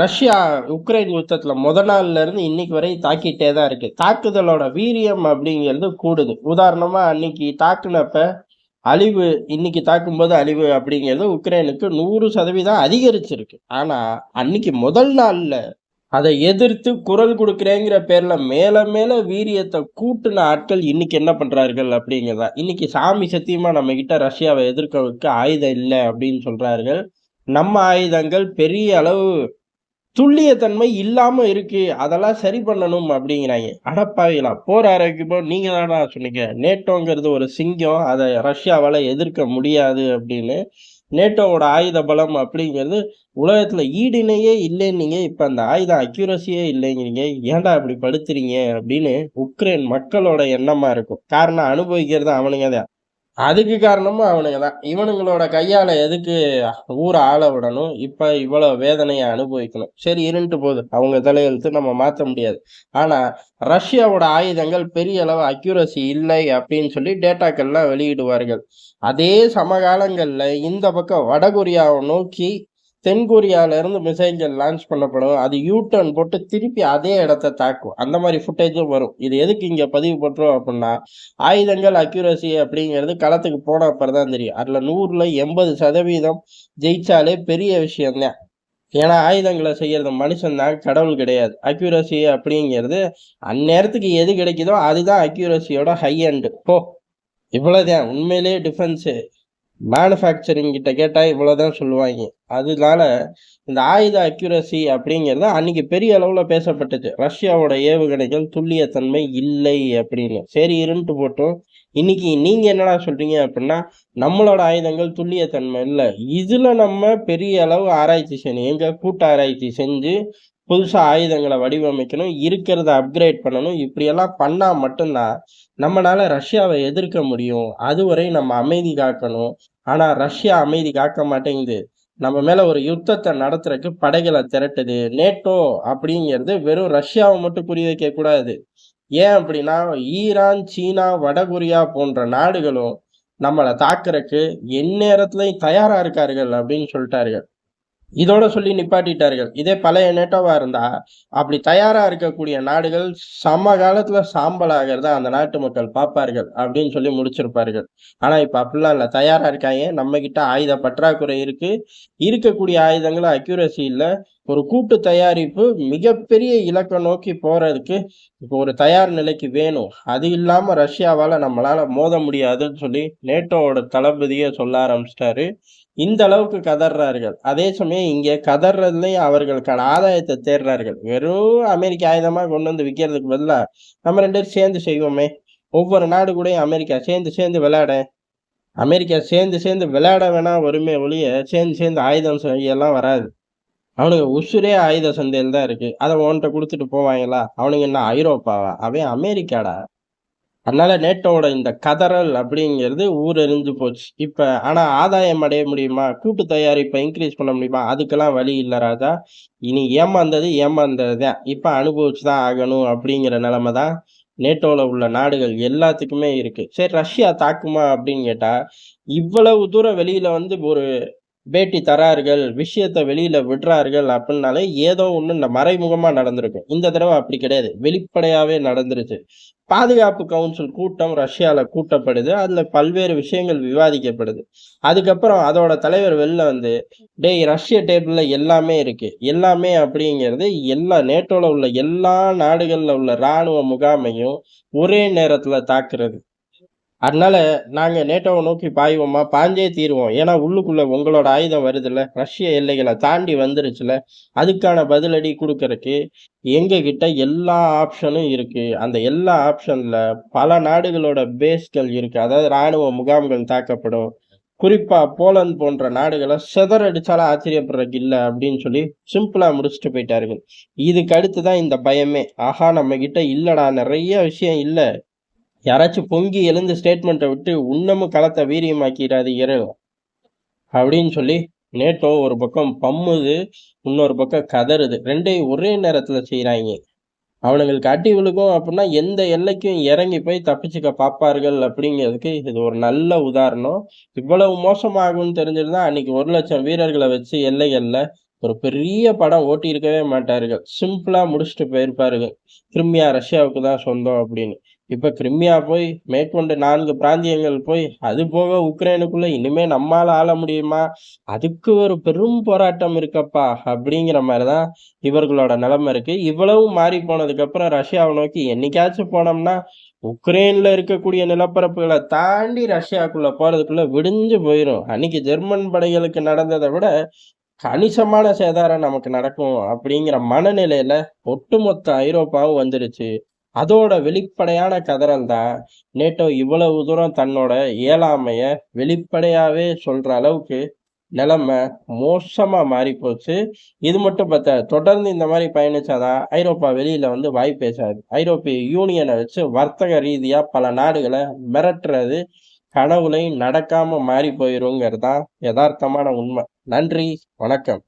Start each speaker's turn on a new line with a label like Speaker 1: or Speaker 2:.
Speaker 1: Russia Ukraine யுத்தத்துல முத நாள்ல இருந்து இன்னைக்கு வரை தாக்கிட்டே தான் இருக்கு. தாக்குதலோட வீரியம் அப்படிங்கிறது கூடுது. உதாரணமா அன்னைக்கு தாக்குனப்ப அழிவு இன்னைக்கு தாக்கும்போது அழிவு அப்படிங்கிறது உக்ரைனுக்கு நூறு சதவீதம் அதிகரிச்சிருக்கு. ஆனா அன்னைக்கு முதல் நாள்ல அதை எதிர்த்து குரல் கொடுக்குறேங்கிற பேர்ல மேல மேல வீரியத்தை கூட்டின ஆட்கள் இன்னைக்கு என்ன பண்றார்கள் அப்படிங்கிறதா. இன்னைக்கு சாமி சத்தியமா நம்ம கிட்ட ரஷ்யாவை எதிர்க்கவுக்கு ஆயுதம் இல்லை அப்படின்னு சொல்றார்கள். நம்ம ஆயுதங்கள் பெரிய அளவு துல்லியத்தன்மை இல்லாம இருக்கு அதெல்லாம் சரி பண்ணணும் அப்படிங்கிறாங்க. அடப்பாவிலா போர் ஆரோக்கியமோ நீங்க தானா சொன்னீங்க. நேட்டோங்கிறது ஒரு சிங்கம் அதை ரஷ்யாவால எதிர்க்க முடியாது அப்படின்னு. நேட்டோவோட ஆயுத பலம் அப்படிங்கிறது உலகத்துல ஈடினையே இல்லைன்னீங்க இப்ப அந்த ஆயுத அக்யூரஸியே இல்லைங்கிறீங்க. ஏன்டா இப்படி படுத்துறீங்க அப்படின்னு உக்ரைன் மக்களோட எண்ணமா இருக்கும். காரணம் அனுபவிக்கிறது அவனுங்க தான். அதுக்கு காரணமும் அவனுங்க தான். இவனுங்களோட கையால எதுக்கு ஊரை ஆள விடணும்? இப்ப இவ்வளவு வேதனையை அனுபவிக்கணும். சரி இருந்துட்டு போகுது அவங்க தலையெழுத்து நம்ம மாத்த முடியாது. ஆனா ரஷ்யாவோட ஆயுதங்கள் பெரிய அளவு அக்யூரசி இல்லை அப்படின்னு சொல்லி டேட்டாக்கள்லாம் வெளியிடுவார்கள். அதே சமகாலங்கள்ல இந்த பக்கம் வடகொரியாவை நோக்கி தென்கொரியாவிலேருந்து மிசைல்கள் லான்ச் பண்ணப்படும். அது யூ டர்ன் போட்டு திருப்பி அதே இடத்த தாக்கும். அந்த மாதிரி ஃபுட்டேஜும் வரும். இது எதுக்கு இங்கே பதிவு பண்ணுறோம் அப்படின்னா ஆயுதங்கள் அக்யூரசி அப்படிங்கிறது களத்துக்கு போன அப்புறம் தான் தெரியும். அதில் நூறில் எண்பது சதவீதம் ஜெயிச்சாலே பெரிய விஷயம்தான். ஏன்னா ஆயுதங்களை செய்கிறது மனுஷன்தான் கடவுள் கிடையாது. அக்யூரசி அப்படிங்கிறது அந்நேரத்துக்கு எது கிடைக்குதோ அதுதான் அக்யூரசியோட ஹை அண்டு போ. இவ்வளோதான் உண்மையிலேயே டிஃபென்ஸு மேனுஃபேக்சரிங் கிட்ட கேட்டால் இவ்வளோதான் சொல்லுவாங்க. அதனால இந்த ஆயுத அக்யூரசி அப்படிங்கிறது அன்னைக்கு பெரிய அளவில் பேசப்பட்டுச்சு ரஷ்யாவோட ஏவுகணைகள் துல்லியத்தன்மை இல்லை அப்படின்னு. சரி இருந்துட்டு போட்டோம். இன்னைக்கு நீங்கள் என்னடா சொல்றீங்க அப்படின்னா நம்மளோட ஆயுதங்கள் துல்லியத்தன்மை இல்லை. இதில் நம்ம பெரிய அளவு ஆராய்ச்சி செய்யணும் எங்க கூட்ட ஆராய்ச்சி செஞ்சு புதுசாக ஆயுதங்களை வடிவமைக்கணும் இருக்கிறத அப்கிரேட் பண்ணணும் இப்படியெல்லாம் பண்ணால் மட்டும்தான் நம்மளால் ரஷ்யாவை எதிர்க்க முடியும். அதுவரை நம்ம அமைதி காக்கணும். ஆனால் ரஷ்யா அமைதி காக்க மாட்டேங்குது. நம்ம மேலே ஒரு யுத்தத்தை நடத்துறதுக்கு படைகளை திரட்டுது. நேட்டோ அப்படிங்கிறது வெறும் ரஷ்யாவை மட்டும் புரிய வைக்கக்கூடாது ஏன் அப்படின்னா ஈரான் சீனா வடகொரியா போன்ற நாடுகளும் நம்மளை தாக்குறக்கு எந்நேரத்துலையும் தயாராக இருக்கார்கள் அப்படின்னு சொல்லிட்டார்கள். இதோட சொல்லி நிப்பாட்டிட்டார்கள். இதே பழைய நேட்டோவா இருந்தா அப்படி தயாரா இருக்கக்கூடிய நாடுகள் சம காலத்துல சாம்பல் அந்த நாட்டு மக்கள் பார்ப்பார்கள் அப்படின்னு சொல்லி முடிச்சிருப்பார்கள். ஆனா இப்ப அப்படிலாம் இல்லை. தயாரா இருக்காங்க. நம்ம கிட்ட ஆயுத பற்றாக்குறை இருக்கு. இருக்கக்கூடிய ஆயுதங்களும் அக்யூரசி இல்லை. ஒரு கூட்டு தயாரிப்பு மிகப்பெரிய இலக்கை நோக்கி போறதுக்கு இப்போ ஒரு தயார் நிலைக்கு வேணும். அது இல்லாம ரஷ்யாவால நம்மளால மோத முடியாதுன்னு சொல்லி நேட்டோவோட தளபதியே சொல்ல ஆரம்பிச்சிட்டாரு. இந்த அளவுக்கு கதறார்கள் அதே சமயம் இங்கே கதறதுலயும் அவர்களுக்கான ஆதாயத்தை தேடுறார்கள். வெறும் அமெரிக்க ஆயுதமாக கொண்டு வந்து விற்கிறதுக்கு பதிலாக நம்ம ரெண்டு பேரும் சேர்ந்து செய்வோமே. ஒவ்வொரு நாடு கூடயும் அமெரிக்கா சேர்ந்து சேர்ந்து விளையாட. அமெரிக்கா சேர்ந்து சேர்ந்து விளையாட வேணா வருமே ஒழிய சேர்ந்து சேர்ந்து ஆயுதம் செய்யலாம் வராது. அவனுங்க உசுரே ஆயுத சந்தையில் தான் இருக்குது அதை உன்கிட்ட கொடுத்துட்டு போவாங்களா? அவனுங்க என்ன ஐரோப்பாவா? அவன் அமெரிக்காடா? அதனால நேட்டோட இந்த கதறல் அப்படிங்கிறது ஊர் எரிஞ்சு போச்சு. இப்ப ஆனா ஆதாயம் அடைய முடியுமா? கூட்டு தயாரிப்பை இன்க்ரீஸ் பண்ண முடியுமா? அதுக்கெல்லாம் வழி இல்லை ராஜா. இனி ஏமாந்தது ஏமாந்தது தான் இப்ப அனுபவிச்சுதான் ஆகணும் அப்படிங்கிற நிலைமை தான் நேட்டோவில் உள்ள நாடுகள் எல்லாத்துக்குமே இருக்கு. சரி ரஷ்யா தாக்குமா அப்படின்னு கேட்டா இவ்வளவு தூரம் வெளியில வந்து ஒரு பேட்டி தரார்கள் விஷயத்த வெளியில விடுறார்கள் அப்படின்னாலே ஏதோ ஒன்று இந்த மறைமுகமா நடந்திருக்கும். இந்த தடவை அப்படி கிடையாது. வெளிப்படையாவே நடந்துருச்சு. பாதுகாப்பு கவுன்சில் கூட்டம் ரஷ்யாவில் கூட்டப்படுது. அதில் பல்வேறு விஷயங்கள் விவாதிக்கப்படுது. அதுக்கப்புறம் அதோட தலைவர் வெளில வந்து டேய் ரஷ்ய டேபிளில் எல்லாமே இருக்கு. எல்லாமே அப்படிங்கிறது எல்லா நேட்டோவில் உள்ள எல்லா நாடுகளில் உள்ள இராணுவ முகாமையும் ஒரே நேரத்தில் தாக்குறது. அதனால நாங்க நேட்டோவை நோக்கி பாய்வோமா? பாஞ்சே தீருவோம். ஏன்னா உள்ளுக்குள்ள உங்களோட ஆயுதம் வருதுல்ல. ரஷ்ய எல்லைகளை தாண்டி வந்துருச்சுல அதுக்கான பதிலடி கொடுக்கறக்கு எங்க கிட்ட எல்லா ஆப்ஷனும் இருக்கு. அந்த எல்லா ஆப்ஷன்ல பல நாடுகளோட பேஸ்கள் இருக்கு. அதாவது ராணுவ முகாம்கள் தாக்கப்படும். குறிப்பா போலந்து போன்ற நாடுகளை செதறடிச்சாலும் ஆச்சரியப்படுறதுக்கு இல்லை அப்படின்னு சொல்லி சிம்பிளா முடிச்சுட்டு போயிட்டார்கள். இதுக்கு அடுத்து தான் இந்த பயமே. ஆஹா நம்ம கிட்ட இல்லடா. நிறைய விஷயம் இல்லை. யாராச்சும் பொங்கி எழுந்து ஸ்டேட்மெண்ட்டை விட்டு உன்னமும் களத்தை வீரியமாக்கிறாது இரவு அப்படின்னு சொல்லி நேட்டோ ஒரு பக்கம் பம்முது இன்னொரு பக்கம் கதறுது. ரெண்டையும் ஒரே நேரத்துல செய்கிறாங்க அவனுங்களுக்கு அடி விழுகும் அப்படின்னா எந்த எல்லைக்கும் இறங்கி போய் தப்பிச்சுக்க பார்ப்பார்கள் அப்படிங்கிறதுக்கு இது ஒரு நல்ல உதாரணம். இவ்வளவு மோசமாகும்னு தெரிஞ்சிருந்தா அன்னைக்கு ஒரு லட்சம் வீரர்களை வச்சு எல்லைகள்ல ஒரு பெரிய படம் ஓட்டியிருக்கவே மாட்டார்கள். சிம்பிளா முடிச்சுட்டு போயிருப்பார்கள். கிருமியா ரஷ்யாவுக்கு தான் சொந்தம் அப்படின்னு. இப்போ கிரிமியா போய் மேற்கொண்டு நான்கு பிராந்தியங்கள் போய் அது போக உக்ரைனுக்குள்ள இனிமே நம்மால் ஆள முடியுமா? அதுக்கு ஒரு பெரும் போராட்டம் இருக்கப்பா அப்படிங்கிற மாதிரி தான் இவர்களோட நிலைமை இருக்கு. இவ்வளவு மாறி போனதுக்கு அப்புறம் ரஷ்யாவை நோக்கி என்னைக்காச்சும் போனோம்னா உக்ரைன்ல இருக்கக்கூடிய நிலப்பரப்புகளை தாண்டி ரஷ்யாக்குள்ள போறதுக்குள்ள விடிஞ்சு போயிடும் அன்னைக்கு ஜெர்மன் படைகளுக்கு நடந்ததை விட கணிசமான சேதாரம் நமக்கு நடக்கும் அப்படிங்கிற மனநிலையில ஒட்டுமொத்த ஐரோப்பாவும் வந்துடுச்சு அதோட வெளிப்படையான கதறல் தான் நேட்டோ இவ்வளவு தூரம் தன்னோட இயலாமைய வெளிப்படையாவே சொல்ற அளவுக்கு நிலைமை மோசமா மாறி போச்சு இது மட்டும் பார்த்தா தொடர்ந்து இந்த மாதிரி பயணிச்சாதான் ஐரோப்பா வெளியில வந்து வாய் பேசாது. ஐரோப்பிய யூனியனை வச்சு வர்த்தக ரீதியா பல நாடுகளை மிரட்டுறது கனவுலையும் நடக்காம மாறி போயிருங்கிறது தான் யதார்த்தமான உண்மை. நன்றி வணக்கம்.